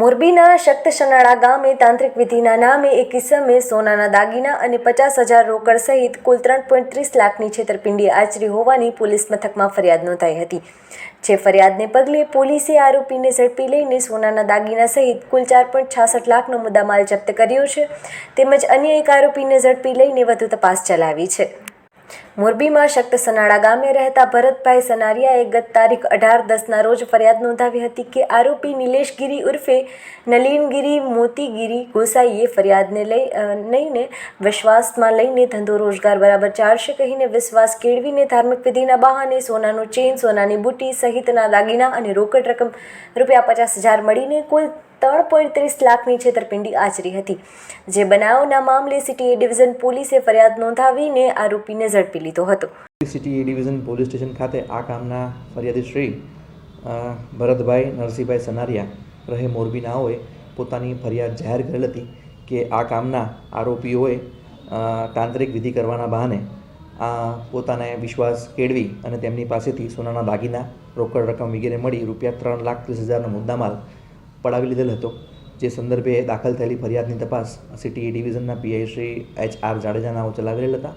મોરબીના શક્ત શનાળા ગામે તાંત્રિક વિધિના નામે એક કિસ્સામે સોનાના દાગીના અને પચાસ હજાર રોકડ સહિત કુલ ત્રણ પોઈન્ટ ત્રીસ લાખની છેતરપિંડી આચરી હોવાની પોલીસ મથકમાં ફરિયાદ નોંધાઈ હતી. જે ફરિયાદને પગલે પોલીસે આરોપીને ઝડપી લઈને સોનાના દાગીના સહિત કુલ ચાર પોઈન્ટ છાસઠ લાખનો મુદ્દામાલ જપ્ત કર્યો છે. તેમજ અન્ય એક આરોપીને ઝડપી લઈને વધુ તપાસ ચલાવી છે. મોરબીમાં શક્ત સનાળા ગામે રહેતા ભરતભાઈ સનારિયાએ ગત તારીખ અઢાર દસના રોજ ફરિયાદ નોંધાવી હતી કે આરોપી નિલેશગીરી ઉર્ફે નલીનગીરી મોતીગીરી ગોસાઈએ ફરિયાદને લઈ લઈને વિશ્વાસમાં લઈને ધંધો રોજગાર બરાબર ચાલશે કહીને વિશ્વાસ કેળવીને ધાર્મિક વિધિના બહાને સોનાનું ચેન, સોનાની બુટી સહિતના દાગીના અને રોકડ રકમ રૂપિયા પચાસ હજાર મળીને કુલ ત્રણ પોઈન્ટ ત્રીસ લાખની છેતરપિંડી આચરી હતી. જે બનાવના મામલે સિટી ડિવિઝન પોલીસે ફરિયાદ નોંધાવીને આરોપીને ઝડપી લીધો હતો. સિટી ડિવિઝન પોલીસ સ્ટેશન ખાતે આ કામના ફરિયાદી શ્રી ભરતભાઈ નરસિંહભાઈ સનારિયા રહે મોરબીનાઓએ પોતાની ફરિયાદ જાહેર કરેલ હતી કે આ કામના આરોપીઓએ તાંત્રિક વિધિ કરવાના બહાને આ પોતાને વિશ્વાસ કેળવી અને તેમની પાસેથી સોનાના દાગીના, રોકડ રકમ વગેરે મળી રૂપિયા ત્રણ લાખ ત્રીસ હજારનો મુદ્દામાલ પડાવી લીધેલ હતો, જે સંદર્ભે દાખલ થયેલી ફરિયાદની તપાસ city ડિવિઝનના PI Shri H R Jadeja નાઓ ચલાવી રહેલ હતા,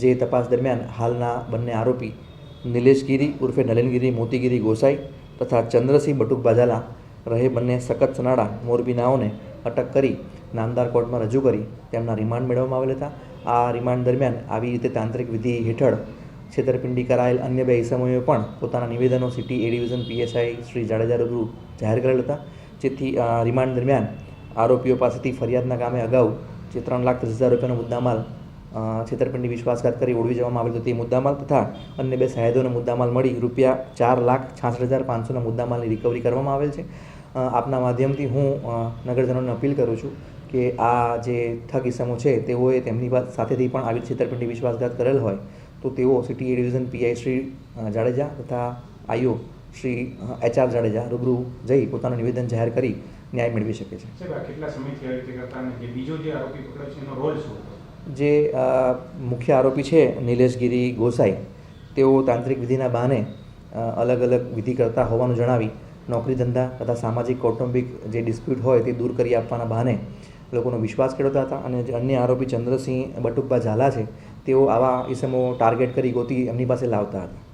જે તપાસ દરમિયાન હાલના બંને આરોપી નિલેશગીરી ઉર્ફે નલિનગીરી મોતીગીરી ગોસાઈ તથા ચંદ્રસિંહ બટુક બાજાલા રહે બંને સખત સનાડા મોરબીનાઓને અટક કરી નામદાર કોર્ટમાં રજૂ કરી તેમના રિમાન્ડ મેળવવામાં આવેલ હતા. આ રિમાન્ડ દરમિયાન આવી રીતે તાંત્રિક વિધિ હેઠળ છેતરપિંડી કરાયેલ અન્ય બે ઇસમોએ પણ પોતાના નિવેદનો city A division PSI Shri Jadeja રૂબરૂ જાહેર કરેલ હતા. જેથી રિમાન્ડ દરમિયાન આરોપીઓ પાસેથી ફરિયાદના કામે અગાઉ જે ત્રણ લાખ ત્રીસ હજાર રૂપિયાનો મુદ્દામાલ છેતરપિંડી વિશ્વાસઘાત કરી ઓળવી જવામાં આવેલ તે મુદ્દામાલ તથા અન્ય બે સાહેદોને મુદ્દામાલ મળી રૂપિયા ચાર લાખ છાસઠ હજાર પાંચસોના મુદ્દામાલની રિકવરી કરવામાં આવેલ છે. આપના માધ્યમથી હું નગરજનોને અપીલ કરું છું કે આ જે ઠગ ઇસમો છે તેઓએ તેમની વાત સાથેથી પણ આવી છેતરપિંડી વિશ્વાસઘાત કરેલ હોય તો તેઓ city division PI Shri Jadeja તથા IO Shri H R Jadeja રૂબરૂ જઈ પોતાનું નિવેદન જાહેર કરી ન્યાય મેળવી શકે છે. જે મુખ્ય આરોપી છે નિલેશગીરી ગોસાઈ તેઓ તાંત્રિક વિધિના બહાને અલગ અલગ વિધિ કરતા હોવાનું જણાવી નોકરી ધંધા તથા સામાજિક કૌટુંબિક જે ડિસ્પ્યુટ હોય તે દૂર કરી આપવાના બહાને લોકોનો વિશ્વાસ કેળવતા હતા અને જે અન્ય આરોપી ચંદ્રસિંહ બટુકબા ઝાલા છે તેઓ આવા ઇસમો ટાર્ગેટ કરી ગોતી એમની પાસે લાવતા હતા.